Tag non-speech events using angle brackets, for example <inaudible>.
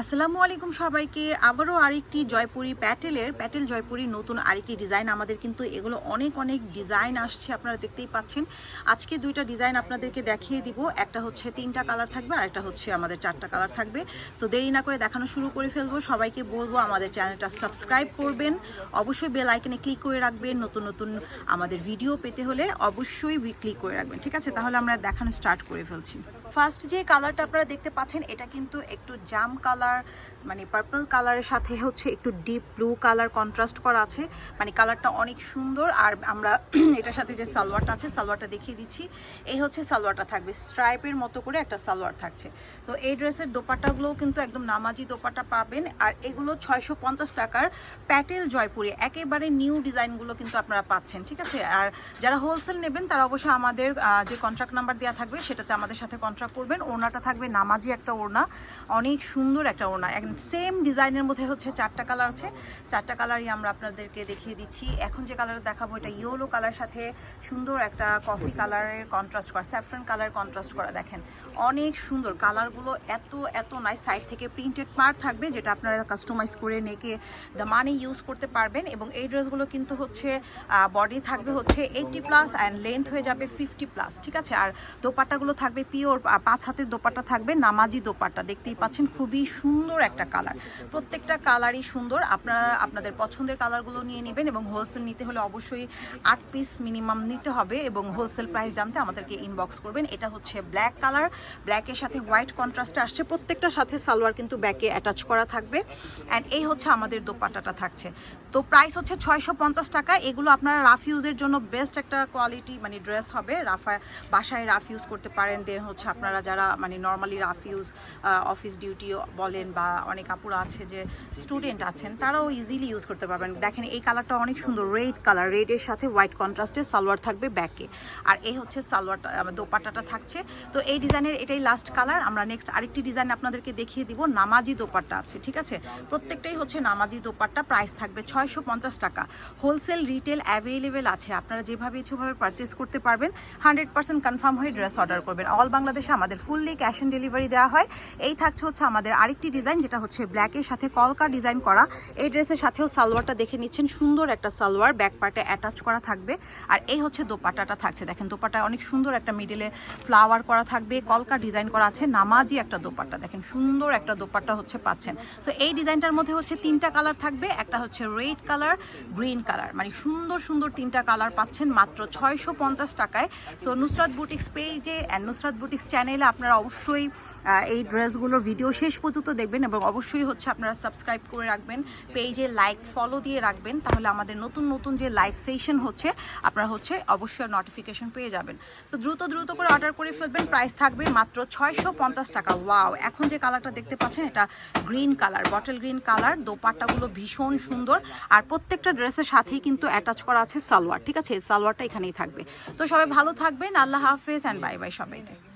আসসালামু আলাইকুম সবাইকে। আবারও আরেকটি জয়পুরি প্যাটেলের, প্যাটেল জয়পুরি নতুন আরেকটি ডিজাইন আমাদের কিন্তু এগুলো অনেক অনেক ডিজাইন আসছে, আপনারা দেখতেই পাচ্ছেন। আজকে দুইটা ডিজাইন আপনাদেরকে দেখিয়ে দিব। একটা হচ্ছে তিনটা কালার থাকবে আর একটা হচ্ছে আমাদের চারটা কালার থাকবে। সো দেরি না করে দেখানো শুরু করে ফেলব। সবাইকে বলব আমাদের চ্যানেলটা সাবস্ক্রাইব করবেন। অবশ্যই বেল আইকনে ক্লিক করে রাখবেন নতুন নতুন আমাদের ভিডিও পেতে হলে অবশ্যই ক্লিক করে রাখবেন। ঠিক আছে, তাহলে আমরা দেখানো স্টার্ট করে ফেলছি। ফার্স্ট যে কালারটা আপনারা দেখতে পাচ্ছেন, এটা কিন্তু একটু জাম কালার মানে পার্পল কালারের সাথে হচ্ছে একটু ডিপ ব্লু কালার কন্ট্রাস্ট করা আছে। মানে কালারটা অনেক সুন্দর, আর আমরা <clears throat> এটার সাথে যে সালোয়ারটা আছে, সালোয়ারটা দেখিয়ে দিচ্ছি। এই হচ্ছে সালোয়ারটা থাকবে স্ট্রাইপের মতো করে একটা সালোয়ার থাকছে। তো এই ড্রেসের দোপাটাগুলোও কিন্তু একদম নামাজি দোপাটা পাবেন, আর এগুলো ছয়শো পঞ্চাশ টাকার প্যাটেল জয়পুরে, একেবারে নিউ ডিজাইনগুলো কিন্তু আপনারা পাচ্ছেন, ঠিক আছে? আর যারা হোলসেল নেবেন, তারা অবশ্যই আমাদের যে কন্ট্রাক্ট নাম্বার দেওয়া থাকবে, সেটাতে আমাদের সাথে কন্ট্রাক্ট করবেন। ওড়নাটা থাকবে নামাজি একটা ওড়না। অনেক সুন্দর একটা ওড়না। সেম ডিজাইনের মধ্যে হচ্ছে চারটা কালার আছে। চারটা কালারই আমরা আপনাদেরকে দেখিয়ে দিচ্ছি। এখন যে কালার দেখাবো, এটা ইয়েলো কালার সাথে সুন্দর একটা কফি কালারের কন্ট্রাস্ট করা স্যাফরান কালার কন্ট্রাস্ট করা। দেখেন, অনেক সুন্দর। কালারগুলো এত এত নাইস সাইড থেকে প্রিন্টেড পার থাকবে, যেটা আপনারা কাস্টমাইজ করে নেকে দ্য মানি ইউজ করতে পারবেন। এবং এই ড্রেসগুলো কিন্তু হচ্ছে বডি থাকবে হচ্ছে এইটটি প্লাস অ্যান্ড লেন্থ হয়ে যাবে ফিফটি প্লাস ঠিক আছে? আর দোপাট্টাগুলো থাকবে পিওর পাঁচ হাতের দোপাট্টা থাকবে, নামাজি দোপাট্টা। দেখতেই পাচ্ছেন, খুবই সুন্দর একটা কালার। প্রত্যেকটা কালারই সুন্দর। আপনারা আপনাদের পছন্দের কালারগুলো নিয়ে নেবেন এবং হোলসেল নিতে হলে অবশ্যই আট পিস মিনিমাম নিতে হবে এবং হোলসেল প্রাইস জানতে আমাদেরকে ইনবক্স করবেন। এটা হচ্ছে ব্ল্যাক কালার ব্ল্যাকের সাথে হোয়াইট কন্ট্রাস্টে আসছে। প্রত্যেকটার সাথে সালোয়ার কিন্তু ব্যাকে অ্যাটাচ করা থাকবে। অ্যান্ড এই হচ্ছে আমাদের দোপাট্টাটা থাকছে। তো প্রাইস হচ্ছে ছয়শো পঞ্চাশ টাকা। এগুলো আপনারা রাফ ইউজের জন্য বেস্ট একটা কোয়ালিটি মানে ড্রেস হবে। রাফা বাসায় রাফ ইউজ করতে পারেন। দেন হচ্ছে আপনারা যারা মানে normally rough use office duty বলেন বা অনেক আপুরা আছে যে স্টুডেন্ট আছেন, তারাও ইজিলি ইউজ করতে পারবেন। দেখেন এই কালারটা অনেক সুন্দর রেড কালার রেডের সাথে হোয়াইট কন্ট্রাস্টের সালোয়ার থাকবে ব্যাকে আর এই হচ্ছে সালোয়ারটা দোপাট্টাটা থাকছে। তো এই ডিজাইনের এটাই লাস্ট কালার আমরা নেক্সট আরেকটি ডিজাইন আপনাদেরকে দেখিয়ে দিব, নামাজি দোপাট্টা আছে, ঠিক আছে? প্রত্যেকটাই হচ্ছে নামাজি দোপাট্টা প্রাইস থাকবে ছয়শো পঞ্চাশ টাকা। হোলসেল রিটেল অ্যাভেলেবেল আছে। আপনারা যেভাবে ইচ্ছুভাবে পারচেস করতে পারবেন হান্ড্রেড পার্সেন্ট কনফার্ম হয়ে ড্রেস অর্ডার করবেন। অল বাংলাদেশে আমাদের ফুললি ক্যাশ অন ডেলিভারি দেওয়া হয়। এই থাকছে হচ্ছে আমাদের আরেকটি ডিজাইন যেটা হচ্ছে ব্ল্যাকের সাথে কলকা ডিজাইন করা। এই ড্রেসের সাথেও সালোয়ারটা দেখে নিচ্ছেন, সুন্দর একটা সালোয়ার ব্যাক পার্টে অ্যাটাচ করা থাকবে। আর এই হচ্ছে দোপাট্টাটা থাকছে। দেখেন, দোপাট্টা অনেক সুন্দর একটা মিডিলে ফ্লাওয়ার করা থাকবে, কলকা ডিজাইন করা আছে, নামাজি একটা দোপাট্টা। দেখেন, সুন্দর একটা দোপাট্টা হচ্ছে পাচ্ছেন। সো এই ডিজাইনটার মধ্যে হচ্ছে তিনটা কালার থাকবে। একটা হচ্ছে রেড কালার গ্রিন কালার মানে সুন্দর সুন্দর তিনটা কালার পাচ্ছেন মাত্র ছয়শো পঞ্চাশ টাকায়। সো নুসরাত বুটিক্স পেজে অ্যান্ড নুসরাত বুটিক্স চ্যানেলে আপনারা অবশ্যই এই ড্রেসগুলোর ভিডিও শেষ পর্যন্ত দেখবেন এবং অবশ্যই হচ্ছে আপনারা সাবস্ক্রাইব করে রাখবেন পেজে লাইক ফলো দিয়ে রাখবেন, তাহলে আমাদের নতুন নতুন যে লাইভ সেশন হচ্ছে, আপনারা হচ্ছে অবশ্যই নোটিফিকেশন পেয়ে যাবেন। তো দ্রুত দ্রুত করে অর্ডার করে ফেলবেন প্রাইস থাকবে মাত্র ছয়শো পঞ্চাশ টাকা। ওয়াও এখন যে কালারটা দেখতে পাচ্ছেন, এটা green colour bottle green colour দোপাট্টাগুলো ভীষণ সুন্দর। আর প্রত্যেকটা ড্রেসের সাথেই কিন্তু অ্যাটাচ করা আছে সালোয়ার, ঠিক আছে? সালোয়ারটা এখানেই থাকবে। তো সবাই ভালো থাকবেন, আল্লাহ হাফেজ অ্যান্ড বাই বাই সবাইকে।